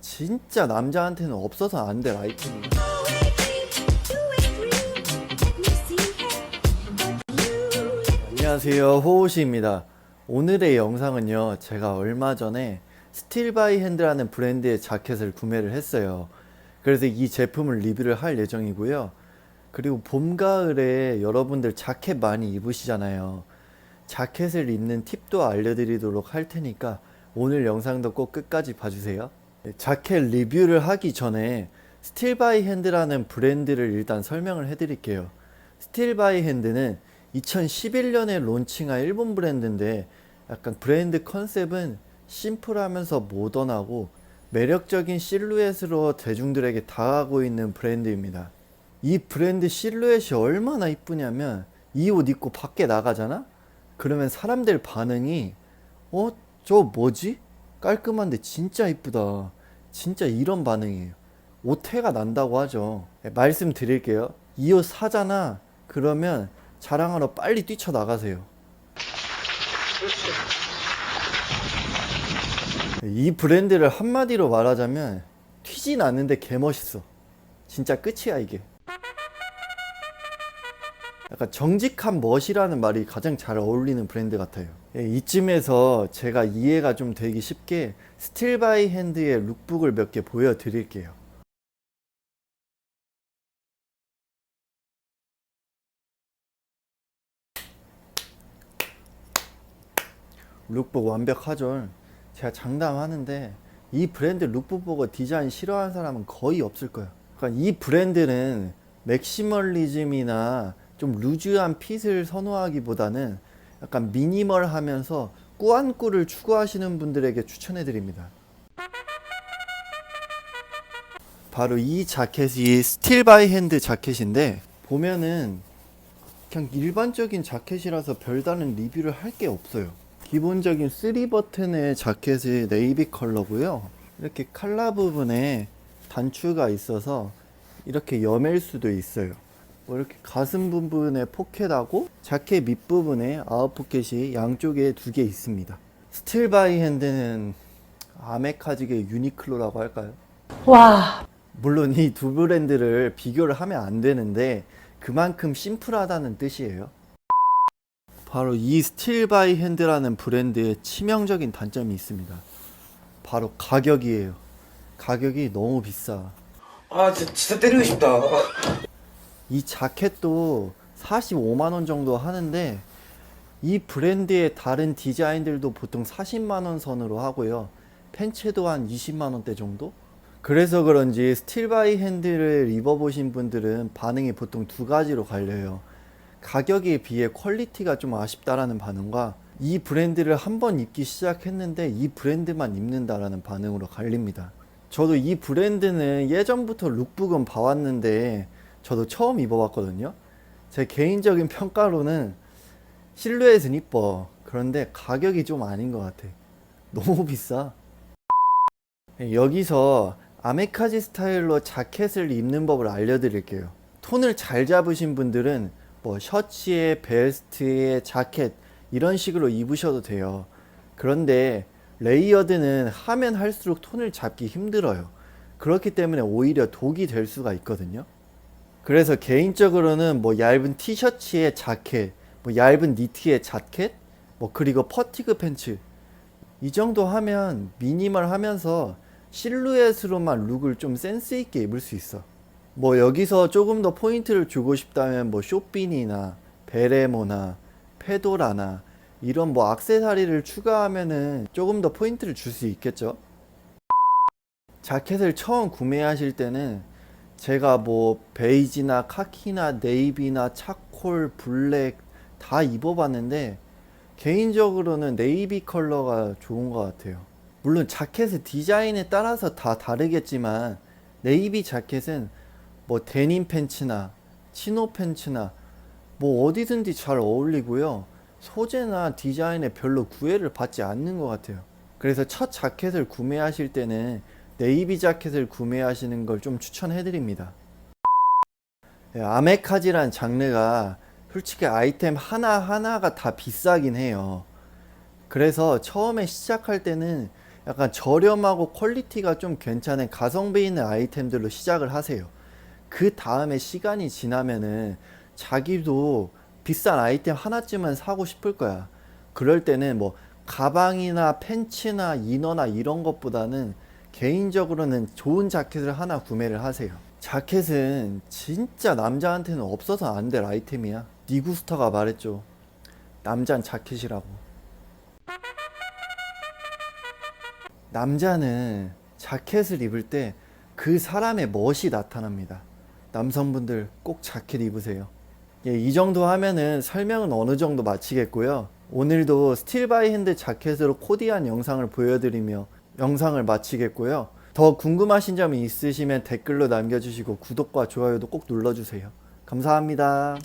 진짜 남자한테는 없어서 안 될 아이템이에요. 안녕하세요 호호시입니다. 오늘의 영상은요 제가 얼마 전에 스틸 바이 핸드라는 브랜드의 자켓을 구매를 했어요. 그래서 이 제품을 리뷰를 할 예정이고요. 그리고 봄 가을에 여러분들 자켓 많이 입으시잖아요. 자켓을 입는 팁도 알려드리도록 할 테니까 오늘 영상도 꼭 끝까지 봐주세요. 네, 자켓 리뷰를 하기 전에 스틸 바이 핸드라는 브랜드를 일단 설명을 해드릴게요 스틸 바이 핸드는 2011년에 론칭한 일본 브랜드인데 약간 브랜드 컨셉은 심플하면서 모던하고 매력적인 실루엣으로 대중들에게 다가가고 있는 브랜드입니다. 이 브랜드 실루엣이 얼마나 이쁘냐면 이 옷 입고 밖에 나가잖아? 그러면 사람들 반응이 어? 저 뭐지? 깔끔한데 진짜 이쁘다. 진짜 이런 반응이에요. 오태가 난다고 하죠. 네, 말씀드릴게요. 이 옷 사잖아. 그러면 자랑하러 빨리 뛰쳐나가세요. 이 브랜드를 한마디로 말하자면 튀진 않는데 개멋있어. 진짜 끝이야 이게. 약간 정직한 멋이라는 말이 가장 잘 어울리는 브랜드 같아요. 예, 이쯤에서 제가 이해가 좀 되기 쉽게 스틸 바이 핸드의 룩북을 몇 개 보여드릴게요. 룩북 완벽하죠. 제가 장담하는데 이 브랜드 룩북 보고 디자인 싫어하는 사람은 거의 없을 거예요. 그러니까 이 브랜드는 맥시멀리즘이나 좀 루즈한 핏을 선호하기보다는 약간 미니멀하면서 꾸안꾸를 추구하시는 분들에게 추천해 드립니다. 바로 이 자켓이 스틸 바이 핸드 자켓인데 보면은 그냥 일반적인 자켓이라서 별다른 리뷰를 할 게 없어요. 기본적인 3버튼의 자켓이 네이비 컬러고요. 이렇게 칼라 부분에 단추가 있어서 이렇게 여맬 수도 있어요. 뭐 이렇게 가슴 부분에 포켓하고 자켓 밑부분에 아웃 포켓이 양쪽에 두 개 있습니다. 스틸 바이 핸드는 아메카직의 유니클로라고 할까요? 와, 물론 이 두 브랜드를 비교를 하면 안 되는데 그만큼 심플하다는 뜻이에요. 바로 이 스틸 바이 핸드라는 브랜드의 치명적인 단점이 있습니다. 바로 가격이에요. 가격이 너무 비싸. 아 진짜, 진짜 때리고 싶다 이 자켓도 45만 원 정도 하는데 이 브랜드의 다른 디자인들도 보통 40만 원 선으로 하고요. 팬츠도 한 20만 원대 정도? 그래서 그런지 스틸 바이 핸드를 입어보신 분들은 반응이 보통 두 가지로 갈려요. 가격에 비해 퀄리티가 좀 아쉽다라는 반응과 이 브랜드를 한번 입기 시작했는데 이 브랜드만 입는다라는 반응으로 갈립니다. 저도 이 브랜드는 예전부터 룩북은 봐왔는데 저도 처음 입어봤거든요. 제 개인적인 평가로는 실루엣은 이뻐. 그런데 가격이 좀 아닌 것 같아. 너무 비싸. 여기서 아메카지 스타일로 자켓을 입는 법을 알려드릴게요. 톤을 잘 잡으신 분들은 뭐 셔츠에 베스트에 자켓 이런 식으로 입으셔도 돼요. 그런데 레이어드는 하면 할수록 톤을 잡기 힘들어요. 그렇기 때문에 오히려 독이 될 수가 있거든요. 그래서 개인적으로는 뭐 얇은 티셔츠에 자켓, 뭐 얇은 니트에 자켓, 뭐 그리고 퍼티그 팬츠 이 정도 하면 미니멀 하면서 실루엣으로만 룩을 좀 센스 있게 입을 수 있어. 뭐 여기서 조금 더 포인트를 주고 싶다면 뭐 쇼핀이나 베레모나 페도라나 이런 뭐 악세사리를 추가하면은 조금 더 포인트를 줄 수 있겠죠. 자켓을 처음 구매하실 때는 제가 뭐 베이지나 카키나 네이비나 차콜 블랙 다 입어봤는데 개인적으로는 네이비 컬러가 좋은 것 같아요. 물론 자켓의 디자인에 따라서 다 다르겠지만 네이비 자켓은 뭐 데님 팬츠나 치노 팬츠나 뭐 어디든지 잘 어울리고요. 소재나 디자인에 별로 구애를 받지 않는 것 같아요. 그래서 첫 자켓을 구매하실 때는 네이비 자켓을 구매하시는 걸 좀 추천해 드립니다. 예, 아메카지란 장르가 솔직히 아이템 하나하나가 다 비싸긴 해요. 그래서 처음에 시작할 때는 약간 저렴하고 퀄리티가 좀 괜찮은 가성비 있는 아이템들로 시작을 하세요. 그 다음에 시간이 지나면은 자기도 비싼 아이템 하나쯤은 사고 싶을 거야. 그럴 때는 뭐 가방이나 팬츠나 이너나 이런 것보다는 개인적으로는 좋은 자켓을 하나 구매를 하세요. 자켓은 진짜 남자한테는 없어서 안 될 아이템이야. 니구스터가 말했죠. 남잔 자켓이라고. 남자는 자켓을 입을 때 그 사람의 멋이 나타납니다. 남성분들 꼭 자켓 입으세요. 예, 이 정도 하면은 설명은 어느 정도 마치겠고요. 오늘도 스틸 바이 핸드 자켓으로 코디한 영상을 보여드리며 영상을 마치겠고요. 더 궁금하신 점이 있으시면 댓글로 남겨주시고 구독과 좋아요도 꼭 눌러주세요. 감사합니다.